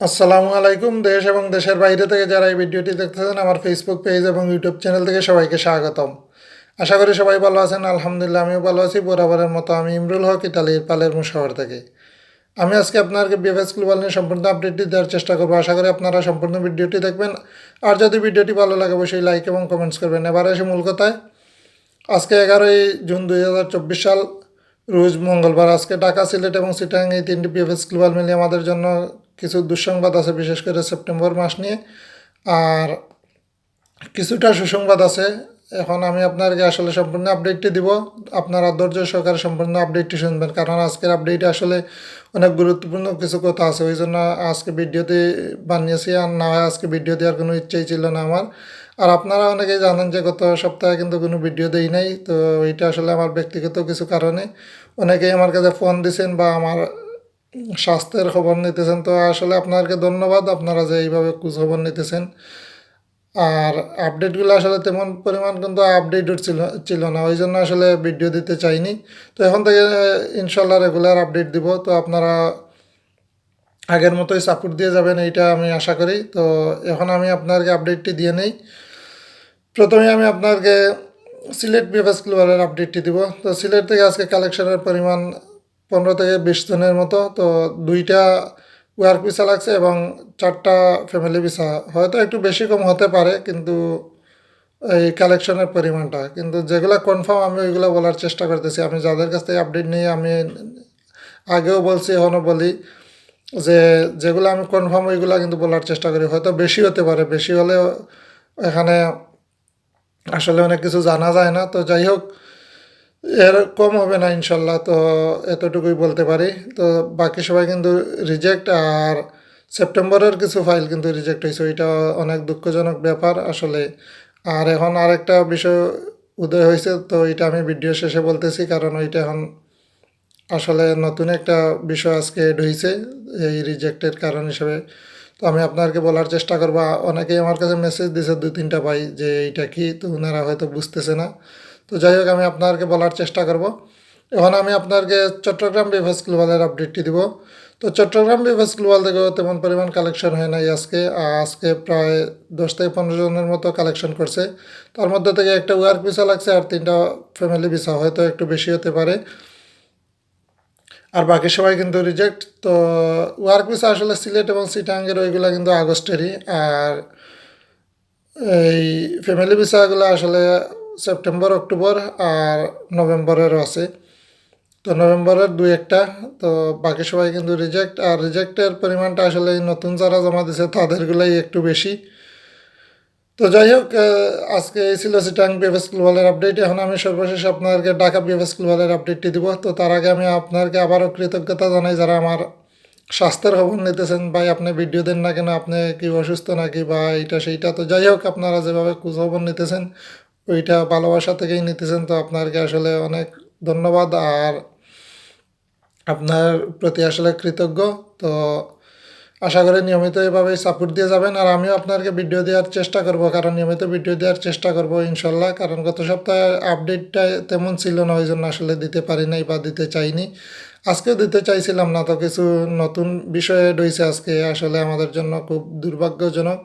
আসসালামু আলাইকুম, দেশ এবং দেশের বাইরে থেকে যারা এই ভিডিওটি দেখতেছেন, আমার ফেসবুক পেজ এবং ইউটিউব চ্যানেল থেকে সবাইকে স্বাগতম। আশা করি সবাই ভালো আছেন, আলহামদুলিল্লাহ আমিও ভালো আছি। বরাবরের মতো আমি ইমরুল হক ইটালির পালেরমো শহর থেকে। আমি আজকে আপনাকে বিএফএস গ্লোবাল নিয়ে সম্পূর্ণ আপডেটটি দেওয়ার চেষ্টা করব। আশা করি আপনারা সম্পূর্ণ ভিডিওটি দেখবেন। আর যদি ভিডিওটি ভালো লাগে, অবশ্যই লাইক এবং কমেন্টস করবেন। এবার এসে মূল কথায়। আজকে এগারোই জুন দুই হাজার চব্বিশ সাল, রোজ মঙ্গলবার। আজকে ঢাকা, সিলেট এবং সিটাং এই তিনটি পিএফএস গ্লোবাল মিলিয়ে আমাদের জন্য কিছু দুঃসংবাদ আছে, বিশেষ করে সেপ্টেম্বর মাস নিয়ে। আর কিছুটা সুসংবাদ আছে। এখন আমি আপনাকে আসলে সম্পূর্ণ আপডেটটি দিব। আপনারা ধৈর্য সহকারে সম্পূর্ণ আপডেটটি শুনবেন। কারণ আজকের আপডেটে আসলে অনেক গুরুত্বপূর্ণ কিছু কথা আছে। ওই জন্য আজকে ভিডিওতে বানিয়েছি। আর না হয় আজকে ভিডিও দেওয়ার কোনো ইচ্ছেই ছিল না আমার। আর আপনারা অনেকেই জানেন যে গত সপ্তাহে কিন্তু কোনো ভিডিও দেই নাই। তো এইটা আসলে আমার ব্যক্তিগত কিছু কারণে অনেকেই আমার কাছে ফোন দিছেন বা আমার স্বাস্থ্যের খবর নিতেছেন। তো আসলে আপনাদেরকে ধন্যবাদ, আপনারা যে এইভাবে খবর নিতেছেন। আর আপডেটগুলো আসলে তেমন পরিমাণ কিন্তু আপডেট ছিল ছিল না, ওই জন্য আসলে ভিডিও দিতে চাইনি। তো এখন থেকে ইনশাল্লাহ রেগুলার আপডেট দিব। তো আপনারা আগের মতোই সাপোর্ট দিয়ে যাবেন, এইটা আমি আশা করি। তো এখন আমি আপনাকে আপডেটটি দিয়ে নেই। প্রথমে আমি আপনাকে সিলেট বিএফএস গ্লোবালের আপডেটটি দিব। তো সিলেট থেকে আজকে কালেকশনের পরিমাণ পনেরো থেকে বিশ জনের মতো, তো দুইটা ওয়ার্ক ভিসা লাগছে এবং চারটা ফ্যামিলি ভিসা হয়তো একটু বেশি কম হতে পারে, কিন্তু এই কালেকশনের পরিমাণটা। কিন্তু যেগুলো কনফার্ম আমি ওইগুলো বলার চেষ্টা করতেছি। আমি যাদের কাছ থেকে আপডেট নিয়ে আমি আগেও বলছি এখনও বলি যে যেগুলো আমি কনফার্ম ওইগুলো কিন্তু বলার চেষ্টা করি। হয়তো বেশি হতে পারে, বেশি হলেও এখানে আসলে অনেক কিছু জানা যায় না। তো যাই হোক এর কম হবে না ইনশাল্লাহ, তো এতটুকুই বলতে পারি। তো বাকি সবাই কিন্তু রিজেক্ট আর সেপ্টেম্বরের কিছু ফাইল কিন্তু রিজেক্ট হয়েছে, ওইটা অনেক দুঃখজনক ব্যাপার আসলে। আর এখন আরেকটা বিষয় উদয় হয়েছে, তো এটা আমি ভিডিও শেষে বলতেছি, কারণ ওইটা এখন আসলে নতুন একটা বিষয় আজকে এড হয়েছে, এই রিজেক্টের কারণ হিসেবে। তো আমি আপনাকে বলার চেষ্টা করব, অনেকেই আমার কাছে মেসেজ দিছে দু তিনটা পাই যে এইটা কি? তো ওনারা হয়তো বুঝতেছে না। তো যাই হোক, আমি আপনাকে বলার চেষ্টা করব। এখন আমি আপনাকে চট্টগ্রাম বিভাস গ্লোবালের আপডেটটি দিব। তো চট্টগ্রাম বিভাস গ্লোবাল থেকেও তেমন পরিমাণ কালেকশন হয় নাই আজকে। আজকে প্রায় দশ থেকে পনেরো জনের মতো কালেকশন করছে। তার মধ্যে থেকে একটা ওয়ার্ক ভিসা লাগছে আর তিনটা ফ্যামিলি ভিসা হয়তো একটু বেশি হতে পারে। আর বাকি সবাই কিন্তু রিজেক্ট তো ওয়ার্ক ভিসা আসলে সিলেট এবং সিটাঙ্গের ওইগুলো কিন্তু আগস্টেরই। আর এই ফ্যামিলি ভিসাগুলো আসলে সেপ্টেম্বর, অক্টোবর আর নভেম্বরেরও আছে। তো নভেম্বরের দুই একটা, তো বাকি সবাই কিন্তু রিজেক্ট আর রিজেক্টের পরিমাণটা আসলে নতুন যারা জমা দিছে তাদেরগুলোই একটু বেশি। তো যাই হোক আজকে এই ছিল সিটাং বিএফএস গ্লোবালের আপডেট এখন আমি সর্বশেষ আপনাদেরকে ঢাকা বিএফএস গ্লোবালের আপডেটটি দিব। তো তার আগে আমি আপনাদেরকে আবারও কৃতজ্ঞতা জানাই যারা আমার স্বাস্থ্যের খবর নিতেছেন। ভাই, আপনি ভিডিও দেন না কেন? আপনি কি অসুস্থ নাকি? বা এইটা সেইটা? তো যাই হোক, আপনারা যেভাবে খোঁজ খবর নিতেছেন ওইটা ভালোবাসা থেকেই নিতেছেন তো আপনাকে আসলে অনেক ধন্যবাদ। আর আপনার প্রতি আসলে কৃতজ্ঞ। তো আশা করি নিয়মিত এভাবেই সাপোর্ট দিয়ে যাবেন। আর আমিও আপনাকে ভিডিও দেওয়ার চেষ্টা করব। কারণ নিয়মিত ভিডিও দেওয়ার চেষ্টা করব ইনশাল্লাহ। কারণ গত সপ্তাহে আপডেটটা তেমন ছিল না ওই জন্য আসলে দিতে পারি নাই বা দিতে চাইনি। আজকেও দিতে চাইছিলাম না, তো কিছু নতুন বিষয়ে রয়েছে আজকে। আসলে আমাদের জন্য খুব দুর্ভাগ্যজনক।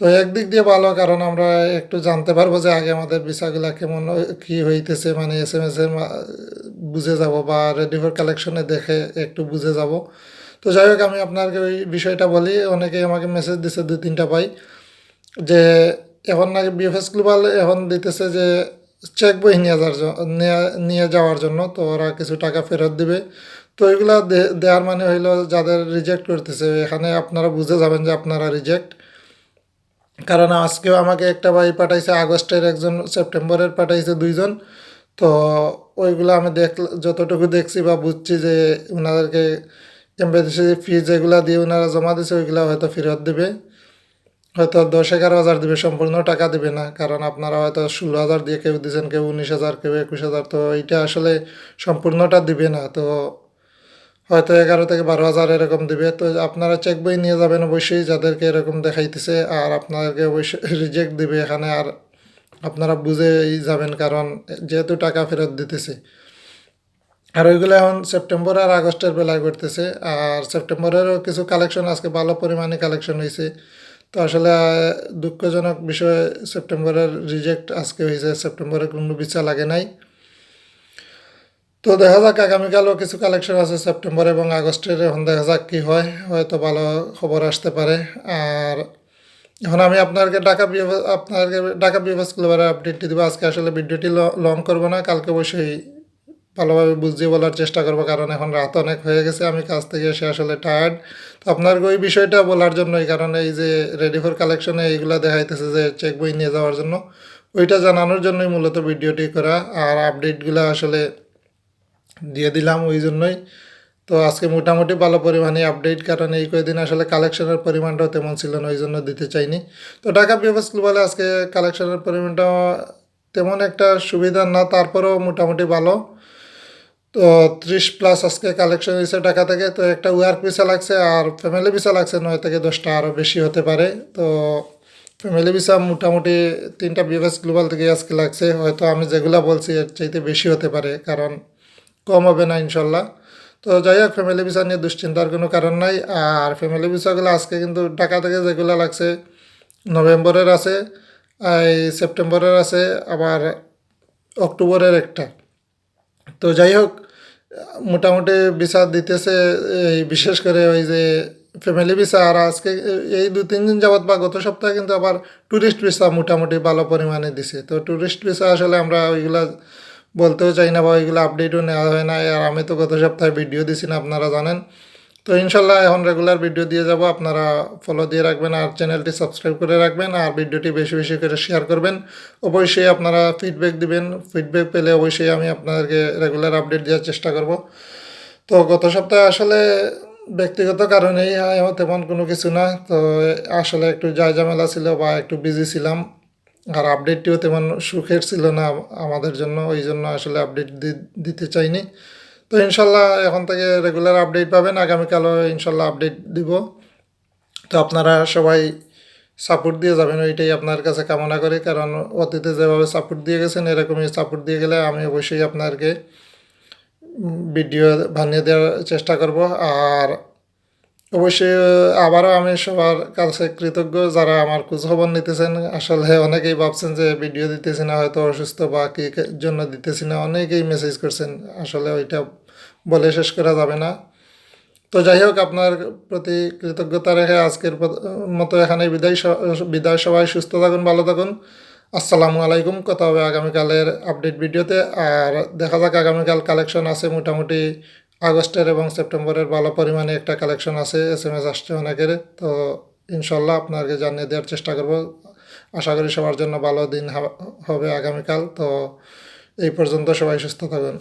তো একদিক দিয়ে ভালো, কারণ আমরা একটু জানতে পারব যে আগে আমাদের ভিসাগুলো কেমন কি হইতেছে মানে এস এম এস এর বুঝে যাব বা রেডি ফর কালেকশনে দেখে একটু বুঝে যাব। তো যাই হোক, আমি আপনাকে ওই বিষয়টা বলি, অনেকেই আমাকে মেসেজ দিছে দু তিনটা পাই যে এখন নাকি বিএফএস গ্লোবাল এখন দিতেছে যে চেক বই নিয়ে যাওয়ার নিয়ে যাওয়ার জন্য, তো ওরা কিছু টাকা ফেরত দিবে। তো এগুলা দেওয়ার মানে হইল যাদের রিজেক্ট করতেছে, এখানে আপনারা বুঝে যাবেন যে আপনারা রিজেক্ট কারণ আজকেও আমাকে একটা ভাই পাঠাইছে, আগস্টের একজন, সেপ্টেম্বরের পাঠাইছে দুইজন। তো ওইগুলো আমি দেখ যতটুকু দেখছি বা বুঝছি যে ওনাদেরকে এমবেসি ফি যেগুলো দিয়ে ওনারা জমা দিছে, ওইগুলো হয়তো ফেরত দেবে। হয়তো দশ এগারো হাজার দেবে, সম্পূর্ণ টাকা দেবে না। কারণ আপনারা হয়তো ষোলো হাজার দিয়ে কেউ দিয়েছেন কেউ উনিশ হাজার, কেউ একুশ হাজার। তো এইটা আসলে সম্পূর্ণটা দিবে না। তো হয়তো এগারো থেকে বারো হাজার এরকম দিবে। তো আপনারা চেক বই নিয়ে যাবেন অবশ্যই, যাদেরকে এরকম দেখাইতেছে, আর আপনাদেরকে অবশ্যই রিজেক্ট দিবে এখানে, আর আপনারা বুঝেই যাবেন, কারণ যেহেতু টাকা ফেরত দিতেছে। আর ওইগুলো এখন সেপ্টেম্বর আর আগস্টের বেলায় করতেছে আর সেপ্টেম্বরেরও কিছু কালেকশন আজকে ভালো পরিমাণে কালেকশন হয়েছে। তো আসলে দুঃখজনক বিষয় সেপ্টেম্বরের রিজেক্ট আজকে হয়েছে সেপ্টেম্বরে কোনো বিচার লাগে নাই। তো দেখা যাক, আগামীকালও কিছু কালেকশন আছে সেপ্টেম্বর এবং আগস্টের এখন দেখা যাক কী হয়, হয়তো ভালো খবর আসতে পারে। আর এখন আমি আপনাকে ঢাকা আপনাকে ঢাকা বিভাগ ক্লাবের আপডেটটি দেবো। আজকে আসলে ভিডিওটি লং করব না, কালকে অবশ্যই ভালোভাবে বুঝিয়ে বলার চেষ্টা করব, কারণ এখন রাত অনেক হয়ে গেছে, আমি কাজ থেকে এসে আসলে টায়ার্ড তো আপনার ওই বিষয়টা বলার জন্য এই কারণে এই যে রেডি ফর কালেকশনে এইগুলো দেখাইতেছে যে চেক বই নিয়ে যাওয়ার জন্য, ওইটা জানানোর জন্যই মূলত ভিডিওটি করা। আর আপডেটগুলো আসলে দিয়ে দিলাম ওই জন্যই। তো আজকে মোটামুটি ভালো পরিমাণে আপডেট কারণ এই কয়েকদিন আসলে কালেকশনের পরিমাণটাও তেমন ছিল না, ওই জন্য দিতে চাইনি। তো ঢাকা বিভাস গ্লোবালে আজকে কালেকশনের পরিমাণটা তেমন একটা সুবিধা না, তারপরেও মোটামুটি ভালো। তো ত্রিশ প্লাস আজকে কালেকশন হয়েছে ঢাকা থেকে, তো একটা ওয়ার্ক পিসা লাগছে আর ফ্যামিলি পিসা লাগছে, নয় থেকে দশটা আরও বেশি হতে পারে। তো ফ্যামিলি ভিসা মোটামুটি তিনটা বিভাস গ্লোবাল থেকে আজকে লাগছে, হয়তো আমি যেগুলো বলছি এর চাইতে বেশি হতে পারে, কারণ কম হবে না, ইনশাল্লাহ। তো যাই হোক ফ্যামিলি ভিসা নিয়ে দুশ্চিন্তার কোনো কারণ নাই। আর ফ্যামিলি ভিসাগুলো আজকে কিন্তু ঢাকা থেকে যেগুলো লাগছে, নভেম্বরের আছে, এই সেপ্টেম্বরের আছে, আবার অক্টোবরের একটা। তো যাই হোক, মোটামুটি ভিসা দিতেছে, এই বিশেষ করে ওই যে ফ্যামিলি ভিসা আর আজকে এই দু, তিন দিন যাবত বা গত সপ্তাহে কিন্তু আবার ট্যুরিস্ট ভিসা মোটামুটি ভালো পরিমাণে দিছে। তো ট্যুরিস্ট ভিসা আসলে আমরা ওইগুলা বলতেও চাই না বা ওইগুলো আপডেটও নেওয়া হয় না আর আমি তো গত সপ্তাহে ভিডিও দিছি না, আপনারা জানেন। তো ইনশাল্লাহ এখন রেগুলার ভিডিও দিয়ে যাব, আপনারা ফলো দিয়ে রাখবেন আর চ্যানেলটি সাবস্ক্রাইব করে রাখবেন আর ভিডিওটি বেশি বেশি করে শেয়ার করবেন। অবশ্যই আপনারা ফিডব্যাক দিবেন। ফিডব্যাক পেলে অবশ্যই আমি আপনাদেরকে রেগুলার আপডেট দেওয়ার চেষ্টা করব। তো গত সপ্তাহে আসলে ব্যক্তিগত কারণেই তেমন কোনো কিছু না। তো আসলে একটু যায় ঝামেলা ছিল বা একটু বিজি ছিলাম। আর আপডেটটিও তেমন সুখের ছিল না আমাদের জন্য, ওই জন্য আসলে আপডেট দিতে চাইনি। তো ইনশাল্লাহ এখন থেকে রেগুলার আপডেট পাবেন, আগামীকালও ইনশাল্লাহ আপডেট দিব। তো আপনারা সবাই সাপোর্ট দিয়ে যাবেন, ওইটাই আপনার কাছে কামনা করি। কারণ অতীতে যেভাবে সাপোর্ট দিয়ে গেছেন, এরকমই সাপোর্ট দিয়ে গেলে আমি অবশ্যই আপনাকে ভিডিও বানিয়ে দেওয়ার চেষ্টা করব। আর অবশ্যই আবারও আমি সবার কাছে কৃতজ্ঞ যারা আমার খোঁজ খবর নিতেছেন। আসলে অনেকেই ভাবছেন যে ভিডিও দিতেছি না, হয়তো অসুস্থ বা কি জন্য দিতেছি না, অনেকেই মেসেজ করছেন। আসলে ওইটা বলে শেষ করা যাবে না। তো যাই হোক, আপনার প্রতি কৃতজ্ঞতা রেখে আজকের মতো এখানে বিদায় বিদায় সবাই, সুস্থ থাকুন, ভালো থাকুন। আসসালামু আলাইকুম, কথা হবে আগামীকালের আপডেট ভিডিওতে আর দেখা যাক আগামীকাল কালেকশন আছে মোটামুটি আগস্টের এবং সেপ্টেম্বরের ভালো পরিমাণে একটা কালেকশন আছে এস এম এস আসছে অনেকের। তো ইনশাল্লাহ আপনাকে জানিয়ে দেওয়ার চেষ্টা করব। আশা করি সবার জন্য ভালো দিন হবে আগামীকাল। তো এই পর্যন্ত সবাই সুস্থ থাকুন